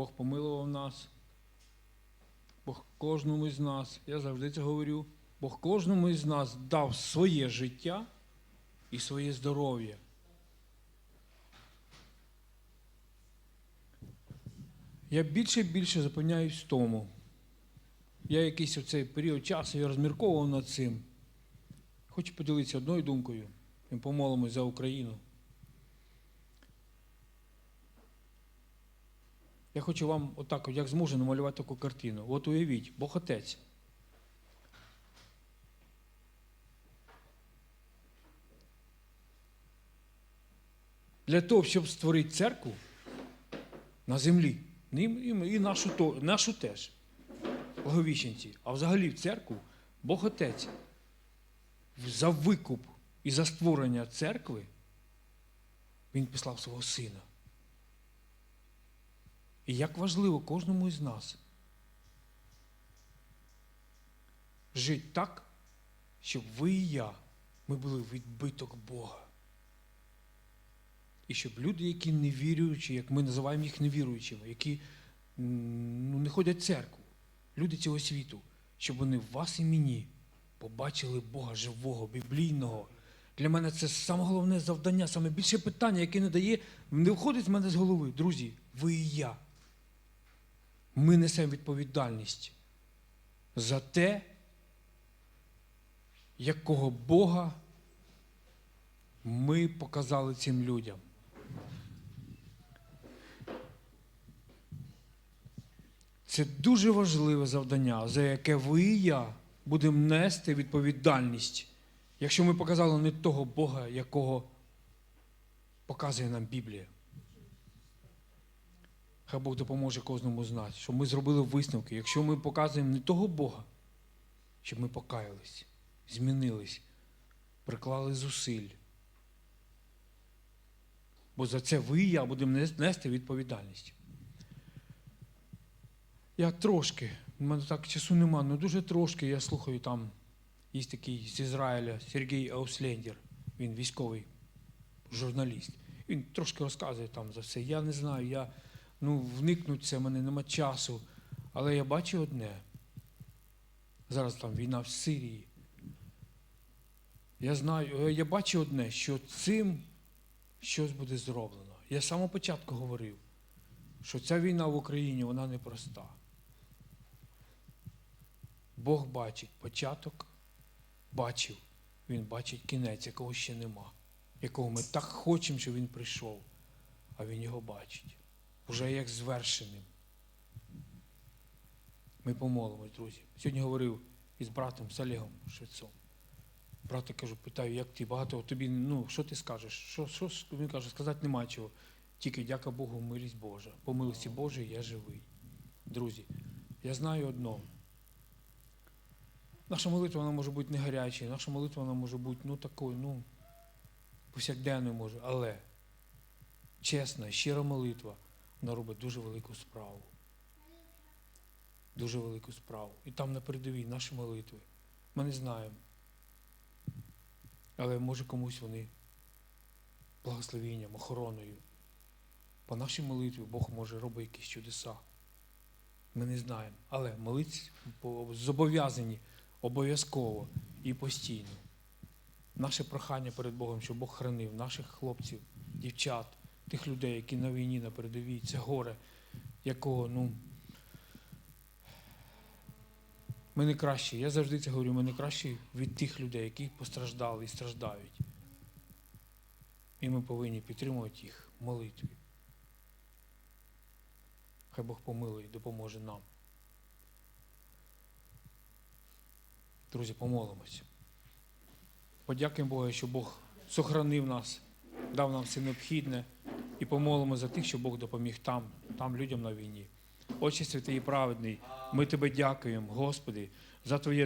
Бог помилував нас. Бог кожному із нас, я завжди це говорю, Бог кожному із нас дав своє життя і своє здоров'я. Я більше і більше запевняюсь в тому. Я якийсь у цей період часу я розмірковував над цим. Хочу поділитися одною думкою. Ми помолимось за Україну. Я хочу вам отак, як зможу, намалювати таку картину. От уявіть, Бог Отець. Для того, щоб створити церкву на землі, і, нашу, нашу теж, Благовіщенці, а взагалі в церкву Бог Отець за викуп і за створення церкви Він послав свого сина. І як важливо кожному із нас жити так, щоб ви і я, ми були відбиток Бога. І щоб люди, які не віруючі, як ми називаємо їх невіруючими, які ну, не ходять в церкву, люди цього світу, щоб вони вас і мені побачили Бога живого, біблійного. Для мене це саме головне завдання, саме більше питання, яке не дає, не входить з мене з голови. Друзі, ви і я. Ми несемо відповідальність за те, якого Бога ми показали цим людям. Це дуже важливе завдання, за яке ви і я будемо нести відповідальність, якщо ми показали не того Бога, якого показує нам Біблія. Хай Бог допоможе кожному з нас, щоб ми зробили висновки. Якщо ми показуємо не того Бога, щоб ми покаялись, змінились, приклали зусиль. Бо за це ви і я будемо нести відповідальність. Я трошки, в мене так часу нема, але дуже трошки я слухаю там, є такий з Ізраїля Сергій Ауслендер, він військовий журналіст. Він трошки розказує там за все. Я не знаю, я ну, вникнуть це, в мене нема часу. Але я бачу одне. Зараз там війна в Сирії. Я знаю, е, я бачу одне, що цим щось буде зроблено. Я з самого початку говорив, що ця війна в Україні вона непроста. Бог бачить початок, бачив, Він бачить кінець, якого ще нема, якого ми так хочемо, щоб він прийшов, а він його бачить. Уже як звершеним. Ми помолимось, друзі. Сьогодні говорив із братом Салігом Швецом. Брата кажу, питаю, як ти багато тобі, ну, що ти скажеш? Що, що, він каже, сказати нема чого. Тільки дяка Богу, милість Божа. По милості Божій я живий. Друзі, я знаю одно. Наша молитва вона може бути не гарячою, наша молитва вона може бути ну, такою, ну, повсякденною може, але чесна, щира молитва, вона робить дуже велику справу. Дуже велику справу. І там на передовій наші молитви. Ми не знаємо. Але може комусь вони благословенням, охороною. По нашій молитві Бог може робити якісь чудеса. Ми не знаємо. Але молитися по- зобов'язані обов'язково і постійно. Наше прохання перед Богом, щоб Бог хранив наших хлопців, дівчат, тих людей, які на війні, на передовій, це горе, якого, ну. Ми не кращі. Я завжди це говорю, ми не кращі від тих людей, які постраждали і страждають. І ми повинні підтримувати їх молитві. Хай Бог помилує і допоможе нам. Друзі, помолимось. Подякуємо Богу, що Бог сохранив нас, дав нам все необхідне і помолимо за тих, що Бог допоміг там, там людям на війні. Отче святий і праведний, ми тебе дякуємо, Господи, за Твоє